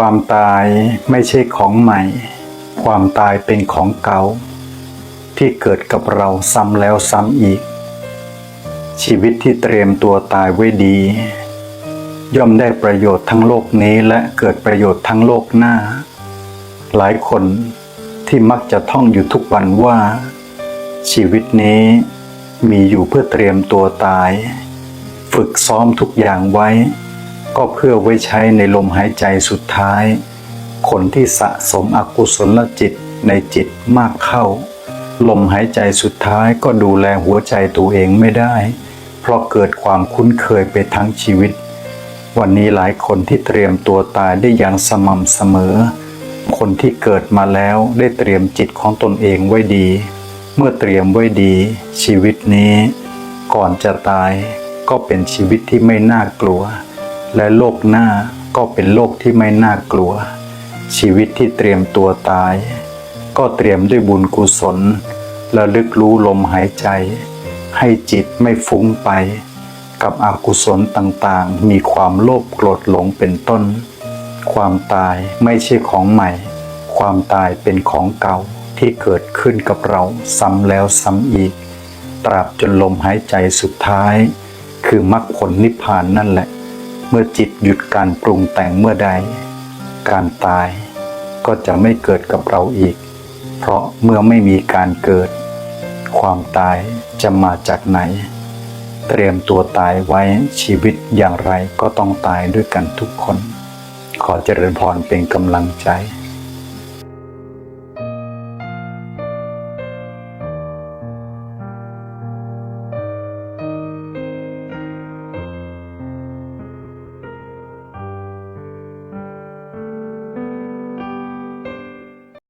ความตายไม่ใช่ของใหม่ ความตายเป็นของเก่า ที่เกิดกับเราซ้ำแล้วซ้ำอีก ชีวิตที่เตรียมตัวตายไว้ดี ย่อมได้ประโยชน์ทั้งโลกนี้และเกิดประโยชน์ทั้งโลกหน้า หลายคนที่มักจะท่องอยู่ทุกวันว่า ชีวิตนี้มีอยู่เพื่อเตรียมตัวตาย ฝึกซ้อมทุกอย่างไว้ ก็เพื่อไว้ใช้ในลมหายใจสุดท้าย คนที่สะสมอกุศลจิตในจิตมากเข้า ลมหายใจสุดท้ายก็ดูแลหัวใจตัวเองไม่ได้ เพราะเกิดความคุ้นเคยไปทั้งชีวิต วันนี้หลายคนที่เตรียมตัวตายได้อย่างสม่ำเสมอ คนที่เกิดมาแล้วได้เตรียมจิตของตนเองไว้ดี เมื่อเตรียมไว้ดี ชีวิตนี้ ก่อนจะตายก็เป็นชีวิตที่ไม่น่ากลัว และโลกหน้าก็เป็นโลกที่ไม่น่ากลัว ชีวิตที่เตรียมตัวตาย ก็เตรียมด้วยบุญกุศลและลึกรู้ลมหายใจ ให้จิตไม่ฟุ้งไป กับอกุศลต่างๆ มีความโลภโกรธหลงเป็นต้น ความตายไม่ใช่ของใหม่ ความตายเป็นของเก่าที่เกิดขึ้นกับเราซ้ำแล้วซ้ำอีก ตราบจนลมหายใจสุดท้าย คือมรรคผลนิพพานนั่นแหละ เมื่อจิตหยุดการปรุงแต่งเมื่อใด การตายก็จะไม่เกิดกับเราอีก เพราะเมื่อไม่มีการเกิด ความตายจะมาจากไหน เตรียมตัวตายไว้ชีวิตอย่างไรก็ต้องตายด้วยกันทุกคน ขอเจริญพรเป็นกำลังใจ